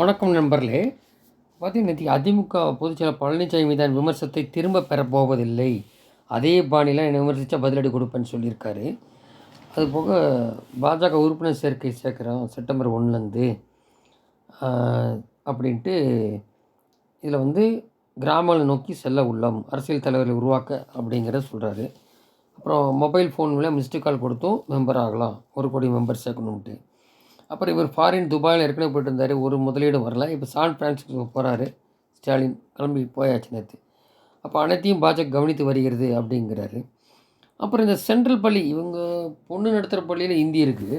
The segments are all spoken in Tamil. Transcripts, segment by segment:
வணக்கம் நண்பர்களே. பார்த்தீங்கன்னா நேற்று அதிமுக பொதுச்செயலர் பழனிசாமி மீதான விமர்சனத்தை திரும்ப பெறப்போவதில்லை அதே பாணியில் என்னை விமர்சித்தா பதிலடி கொடுப்பேன்னு சொல்லியிருக்காரு. அதுபோக பாஜக உறுப்பினர் சேர்க்கை சேர்க்குறோம் செப்டம்பர் ஒன்றுலேருந்து அப்படின்ட்டு இதில் வந்து கிராமங்களை நோக்கி செல்ல உள்ளோம் அரசியல் தலைவர்களை உருவாக்க அப்படிங்கிறத சொல்கிறாரு அப்புறம் மொபைல் ஃபோன் மூலம் மிஸ்டு கால் கொடுத்தும் மெம்பர் ஆகலாம் ஒரு கோடி மெம்பர் சேர்க்கணுன்ட்டு அப்புறம் இவர் ஃபாரின் துபாயில் ஏற்கனவே போயிட்டு இருந்தார் ஒரு முதலீடும் வரல. இப்போ சான் பிரான்சிஸ்கோ போகிறாரு ஸ்டாலின் கிளம்பி போயாச்சு நேற்று அப்போ அனைத்தையும் பாஜக கவனித்து வருகிறது அப்படிங்கிறாரு. அப்புறம் இந்த சென்ட்ரல் பள்ளி இவங்க பொண்ணு நடத்துகிற பள்ளியில் ஹிந்தி இருக்குது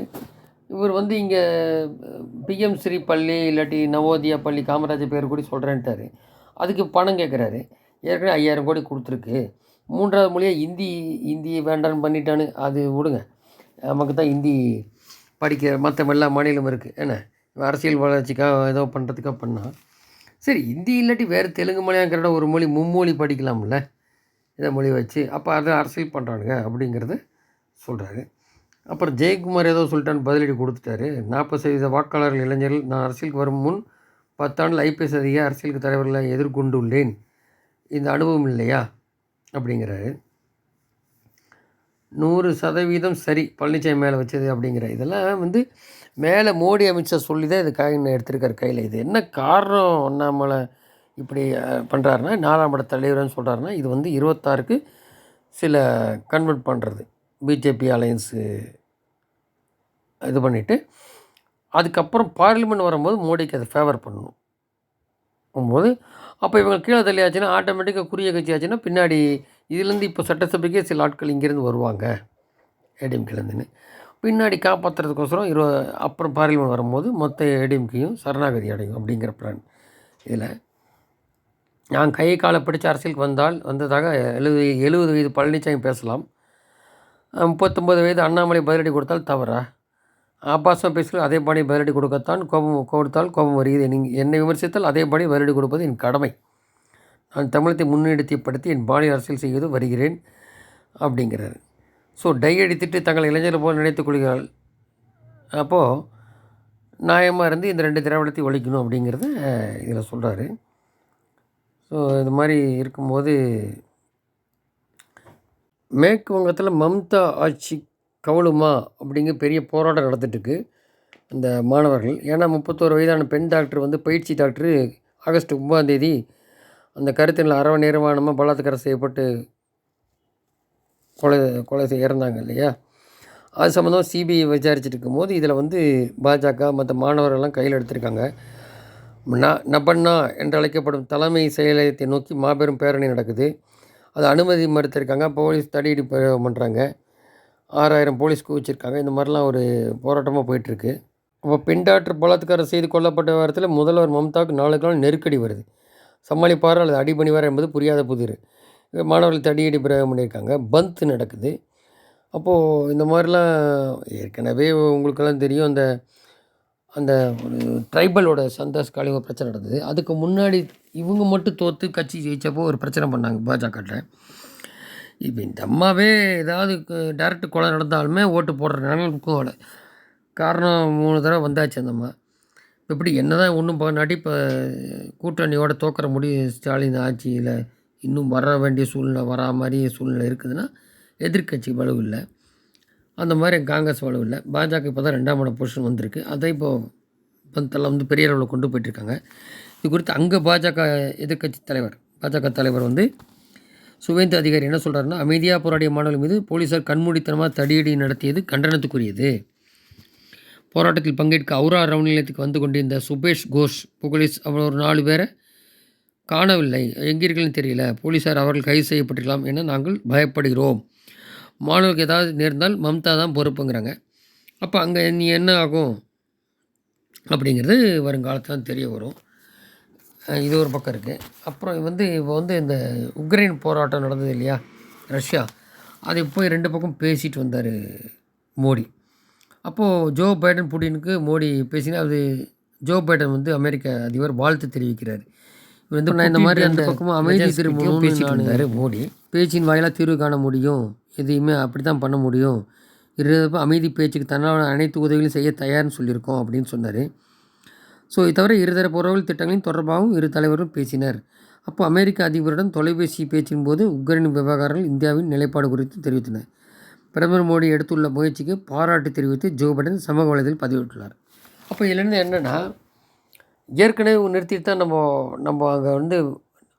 இவர் வந்து இங்கே பிஎம் ஸ்ரீ பள்ளி இல்லாட்டி நவோதியா பள்ளி காமராஜர் பேர் கூட சொல்கிறேன்ட்டாரு அதுக்கு பணம் கேட்குறாரு ஏற்கனவே ஐயாயிரம் கோடி கொடுத்துருக்கு. மூன்றாவது மொழியாக ஹிந்தி ஹிந்தி வேண்டான்னு பண்ணிட்டானு அது விடுங்க. நமக்கு தான் ஹிந்தி படிக்கிற மற்ற எல்லா மாநிலமும் இருக்குது என்ன? அரசியல் வளர்ச்சிக்காக ஏதோ பண்ணுறதுக்காக பண்ணால் சரி ஹிந்தி இல்லாட்டி வேறு தெலுங்கு மொழியாங்கிற ஒரு மொழி மும்மொழி படிக்கலாம்ல. இதை மொழி வச்சு அப்போ அதை அரசியல் பண்ணுறானுங்க அப்படிங்கிறத சொல்கிறாரு அப்புறம் ஜெயக்குமார் ஏதோ சொல்லிட்டான்னு பதிலடி கொடுத்துட்டாரு. நாற்பது சதவீத வாக்காளர்கள் இளைஞர்கள் நான் அரசியலுக்கு வரும் முன் பத்தாண்டில் ஐபிஎஸ் அதிக அரசியலுக்கு தலைவர்களை எதிர்கொண்டுள்ளேன். இந்த அனுபவம் இல்லையா? அப்படிங்கிறாரு. நூறு சதவீதம் சரி பழனிசாமி மேலே வச்சது அப்படிங்கிற இதெல்லாம் வந்து மேலே மோடி அமித்ஷா சொல்லி தான் இது காயின் எடுத்திருக்கார் கையில். இது என்ன காரணம் அண்ணாமலை இப்படி பண்ணுறாருன்னா நாலாம் பட தலைவர்னு சொல்கிறாருன்னா இது வந்து இருபத்தாறுக்கு சில கன்வெர்ட் பண்ணுறது பிஜேபி அலையன்ஸு இது பண்ணிவிட்டு அதுக்கப்புறம் பார்லிமெண்ட் வரும்போது மோடிக்கு அதை ஃபேவர் பண்ணணும். போது அப்போ இவங்க கீழே தள்ளியாச்சுன்னா ஆட்டோமேட்டிக்காக குறுகிய கட்சி ஆச்சுன்னா பின்னாடி இதுலேருந்து இப்போ சட்டசபைக்கே சில ஆட்கள் இங்கேருந்து வருவாங்க. ஏடிஎம்கேலேருந்துன்னு பின்னாடி காப்பாற்றுறதுக்கோசரம் இரு அப்புறம் பார்லிமெண்ட் வரும்போது மொத்த ஏடிஎம்கேயும் சரணாகதி அடையும் அப்படிங்கிற பிளான் இதில். நான் கை காலை பிடிச்ச அரசியலுக்கு வந்தால் வந்ததாக எழுபது எழுபது வயது பழனிசாமி பேசலாம். முப்பத்தொம்பது வயது அண்ணாமலை பதிலடி கொடுத்தால் தவறா? ஆபாசம் பேசல அதே பதிலடி கொடுக்கத்தான் கோபம் கொடுத்தால் கோபம் வருகிறது. நீங்கள் என்னை விமர்சித்தால் அதே பதிலடி கொடுப்பது என் கடமை. நான் தமிழத்தை முன்னிறுத்திப்படுத்தி என் பாலியல் அரசியல் செய்து வருகிறேன் அப்படிங்கிறார். ஸோ டை அடித்துட்டு தங்கள் இளைஞர்கள் போல் நினைத்துக் கொள்கிறாள். அப்போது நியாயமாக இருந்து இந்த ரெண்டு திராவிடத்தை ஒழிக்கணும் அப்படிங்கிறத இதில் சொல்கிறாரு ஸோ இது மாதிரி இருக்கும்போது மேற்கு வங்கத்தில் மம்தா ஆட்சி கவலுமா? அப்படிங்கிற பெரிய போராட்டம் நடந்துட்டுருக்கு அந்த மாணவர்கள். ஏன்னா முப்பத்தோரு வயதான பெண் டாக்டர் வந்து பயிற்சி டாக்டரு ஆகஸ்ட் ஒன்பதாந்தேதி அந்த கருத்தினில் அரவ நிர்வாணமாக பலாத்காரம் செய்யப்பட்டு கொலை கொலை செய்ய இறந்தாங்க இல்லையா? அது சம்மந்தம் சிபிஐ விசாரிச்சுட்டு இருக்கும்போது இதில் வந்து பாஜக மற்ற மாணவர்கள்லாம் கையில் எடுத்திருக்காங்க. ந நபண்ணா என்று அழைக்கப்படும் தலைமை செயலகத்தை நோக்கி மாபெரும் பேரணி நடக்குது. அது அனுமதி மறுத்திருக்காங்க. போலீஸ் தடியடி பண்ணுறாங்க ஆறாயிரம் போலீஸ் குவிச்சிருக்காங்க. இந்த மாதிரிலாம் ஒரு போராட்டமாக போயிட்டுருக்கு அப்போ பெண் பலாத்காரம் செய்து கொல்லப்பட்ட வாரத்தில் முதல்வர் மம்தாவுக்கு நாளுக்கு நாள் நெருக்கடி வருது. சமாளிப்பார் அல்லது அடிபணிவார் என்பது புரியாத புதிர். மாணவர்கள் தடியடி பிரயோகம் பண்ணியிருக்காங்க. பந்த் நடக்குது. அப்போது இந்த மாதிரிலாம் ஏற்கனவே உங்களுக்கெல்லாம் தெரியும். அந்த அந்த ஒரு ட்ரைபலோட சந்தாஸ் காலி பிரச்சனை நடந்தது. அதுக்கு முன்னாடி இவங்க மட்டும் தோற்று கட்சி ஜெயித்தப்போ ஒரு பிரச்சனை பண்ணாங்க பாஜகவில். இப்போ இந்த அம்மாவே ஏதாவது டேரக்ட் கொலை நடந்தாலுமே ஓட்டு போடுற நிலைமைக்கும் அவளை காரணம் மூணு தடவை வந்தாச்சு அந்த அம்மா. இப்படி என்ன தான் ஒன்றும் பண்ணாட்டி இப்போ கூட்டணியோட தோக்கிற முடியும் ஸ்டாலின் ஆட்சியில் இன்னும் வர வேண்டிய சூழ்நிலை வரா மாதிரி சூழ்நிலை இருக்குதுன்னா எதிர்கட்சி வலு இல்லை. அந்த மாதிரி காங்கிரஸ் வலு இல்லை. பாஜக இப்போ தான் ரெண்டாம் இடம் பொசிஷன் வந்திருக்கு. அதை இப்போது பந்தெல்லாம் வந்து பெரிய அளவில் கொண்டு போயிட்டுருக்காங்க. இது குறித்து அங்கே பாஜக எதிர்கட்சி தலைவர் பாஜக தலைவர் வந்து சுவேந்து அதிகாரி என்ன சொல்கிறாருன்னா அமைதியாக போராடிய மாணவர்கள் மீது போலீஸார் கண்மூடித்தனமாக தடியடி நடத்தியது கண்டனத்துக்குரியது. போராட்டத்தில் பங்கேற்க அவுரா ரவுண்ட் நிலையத்துக்கு வந்து கொண்டிருந்த சுபேஷ் கோஷ் போலீஸ் அவர் ஒரு நாலு பேரை காணவில்லை. எங்கிருக்கலன்னு தெரியல. போலீஸார் அவர்கள் கைது செய்யப்பட்டிருக்கலாம் என நாங்கள் பயப்படுகிறோம். மாணவர்களுக்கு ஏதாவது நேர்ந்தால் மம்தா தான் பொறுப்புங்கிறாங்க. அப்போ அங்கே நீ என்ன ஆகும்? அப்படிங்கிறது வருங்காலத்தில் தெரிய வரும். இது ஒரு பக்கம் இருக்குது அப்புறம் வந்து இப்போ வந்து இந்த உக்ரைன் போராட்டம் நடந்தது இல்லையா? ரஷ்யா. அதை போய் ரெண்டு பக்கம் பேசிட்டு வந்தார் மோடி. அப்போது ஜோ பைடன் புடினுக்கு மோடி பேசினா அது ஜோ பைடன் வந்து அமெரிக்க அதிபர் வாழ்த்து தெரிவிக்கிறார். இவர் வந்து நான் இந்த மாதிரி அந்த பக்கமும் அமைதி திரும்பவும் பேசிட்டு மோடி. பேச்சின் வாயிலாக தீர்வு காண முடியும். எதையுமே அப்படி தான் பண்ண முடியும். இருப்ப அமைதி பேச்சுக்கு தன்னால் அனைத்து உதவிகளும் செய்ய தயார்னு சொல்லியிருக்கோம் அப்படின்னு சொன்னார். ஸோ இது தவிர இருதரப்பு உறவுகள் திட்டங்களின் தொடர்பாகவும் இரு தலைவரும் பேசினர். அப்போ அமெரிக்க அதிபருடன் தொலைபேசி பேச்சின் போது உக்ரைன் விவகாரங்கள் இந்தியாவின் நிலைப்பாடு குறித்து தெரிவித்தனர் பிரதமர் மோடி எடுத்துள்ள முயற்சிக்கு பாராட்டு தெரிவித்து ஜோ பைடன் சமூக வலைதளத்தில் பதிவிட்டுள்ளார். அப்போ இதுலேருந்து என்னென்னா ஏற்கனவே நிறுத்திட்டு தான் நம்ம நம்ம அங்கே வந்து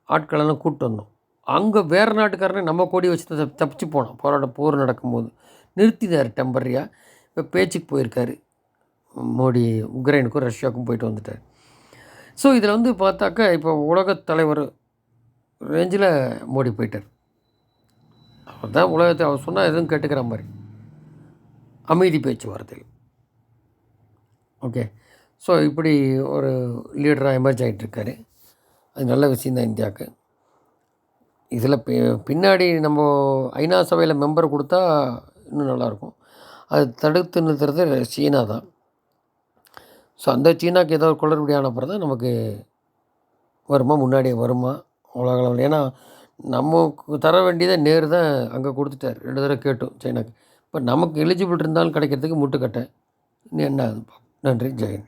ஆட்களெல்லாம் கூப்பிட்டு வந்தோம். அங்கே வேறு நாட்டுக்காரனே நம்ம கொடி வச்சு தான் தப்பிச்சு போனோம் போராட்ட போர் நடக்கும்போது. நிறுத்தினார் டெம்பரரியாக இப்போ பேச்சுக்கு போயிருக்காரு. மோடி உக்ரைனுக்கும் ரஷ்யாவுக்கும் போயிட்டு வந்துட்டார். ஸோ இதில் வந்து பார்த்தாக்கா இப்போ உலகத் தலைவர் ரேஞ்சில் மோடி போயிட்டார். அவர் தான் உலகத்தை அவர் சொன்னால் எதுவும் கேட்டுக்கிற மாதிரி. அமைதி பேச்சுவார்த்தைகள் ஓகே ஸோ இப்படி ஒரு லீடராக எமர்ஜ் ஆகிட்டுருக்காரு அது நல்ல விஷயந்தான் இந்தியாவுக்கு. இதில் பின்னாடி நம்ம ஐநா சபையில் மெம்பர் கொடுத்தா இன்னும் நல்லாயிருக்கும் அது தடுத்து நிறுத்துறது சீனா தான். ஸோ அந்த சீனாக்கு ஏதோ ஒரு குளறுபடி அப்புறம் தான் நமக்கு வருமா முன்னாடியே வருமா உலக அளவில்? ஏன்னா நமக்கு தர வேண்டியதை நேரு தான் அங்கே கொடுத்துட்டார். ரெண்டு தடவை கேட்டோம் சைனாக்கு. இப்போ நமக்கு எலிஜிபிள் இருந்தாலும் கிடைக்கிறதுக்கு முட்டுக்கட்டை. இன்னும் என்ன ஆகுது நன்றி. ஜெயன்